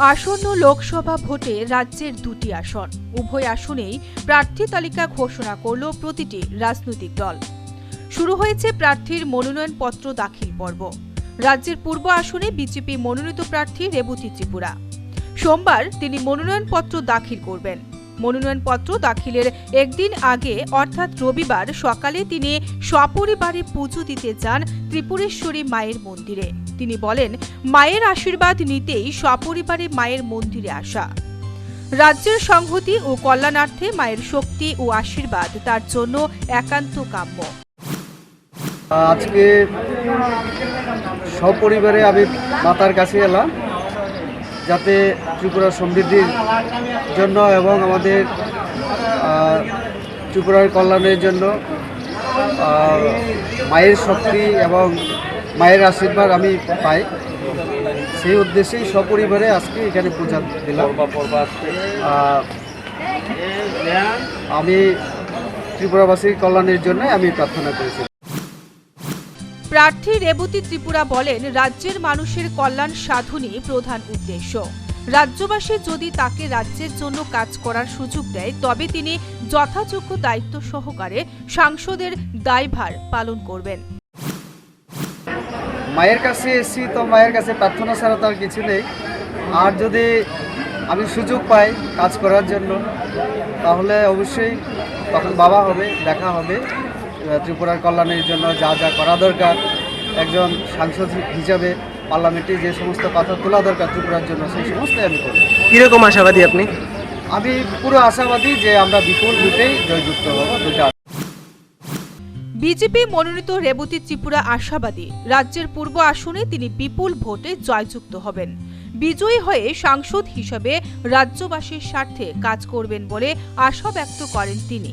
আসন্ন লোকসভা ভোটে রাজ্যের দুটি আসন। উভয় আসনেই প্রার্থী তালিকা ঘোষণা করল প্রতিটি রাজনৈতিক দল। শুরু হয়েছে প্রার্থীর মনোনয়নপত্র দাখিল পর্ব। রাজ্যের পূর্ব আসনে বিজেপি মনোনীত প্রার্থী রেবতী ত্রিপুরা। সোমবার তিনি মনোনয়নপত্র দাখিল করবেন। মনোনয়নপত্র দাখিলের একদিন আগে, অর্থাৎ রবিবার সকালে তিনি সপরিবারে পুজো দিতে যান ত্রিপুরেশ্বরী মায়ের মন্দিরে। তিনি বলেন, মায়ের আশীর্বাদ নিতেই সপরিবারে মায়ের মন্দিরে আসা। রাজ্যের সংহতি ও কল্যাণার্থে মায়ের শক্তি ও আশীর্বাদ তার জন্য একান্ত কাম্য। আজকে সপরিবারে আমি মাতার কাছে এলাম। যাতে ত্রিপুরা সমৃদ্ধির জন্য এবং আমাদের ত্রিপুরার কল্যাণের জন্য মায়ের শক্তি এবং মায়ের আশীর্বাদ আমি পাই। সেই উদ্দেশ্যেই সপরিবারে আজকে এখানে পূজা দিলাম। আমি ত্রিপুরাবাসীর কল্যাণের জন্য আমি প্রার্থনা করেছি। প্রার্থী রেবতী ত্রিপুরা বলেন, রাজ্যের মানুষের কল্যাণ সাধনই প্রধান উদ্দেশ্য। রাজ্যবাসী যদি তাকে রাজ্যের জন্য কাজ করার সুযোগ দেয়, তবে তিনি যথাযোগ্য দায়িত্ব সহকারে সাংসদের দায়ভার পালন করবেন। মায়ের কাছে এসেছি, তো মায়ের কাছে প্রার্থনা ছাড়া তো আর কিছু নেই। আর যদি আমি সুযোগ পাই কাজ করার জন্য, তাহলে অবশ্যই তখন বাবা হবে, দেখা হবে। ত্রিপুরার কল্যাণের জন্য যা যা করা দরকার একজন সাংসদ হিসাবে পার্লামেন্টে যে সমস্ত কথা তোলা দরকার ত্রিপুরার জন্য সেই সমস্তই আমি করব। কীরকম আশাবাদী আপনি? আমি পুরো আশাবাদী যে আমরা বিপুল রূপেই জয়যুক্ত হব দুটা। বিজেপি মনোনীত রেবতী ত্রিপুরা আশাবাদী রাজ্যের পূর্ব আসনে তিনি বিপুল ভোটে জয়যুক্ত হবেন। বিজয়ী হয়ে সাংসদ হিসেবে রাজ্যবাসীর স্বার্থে কাজ করবেন বলে আশা ব্যক্ত করেন তিনি।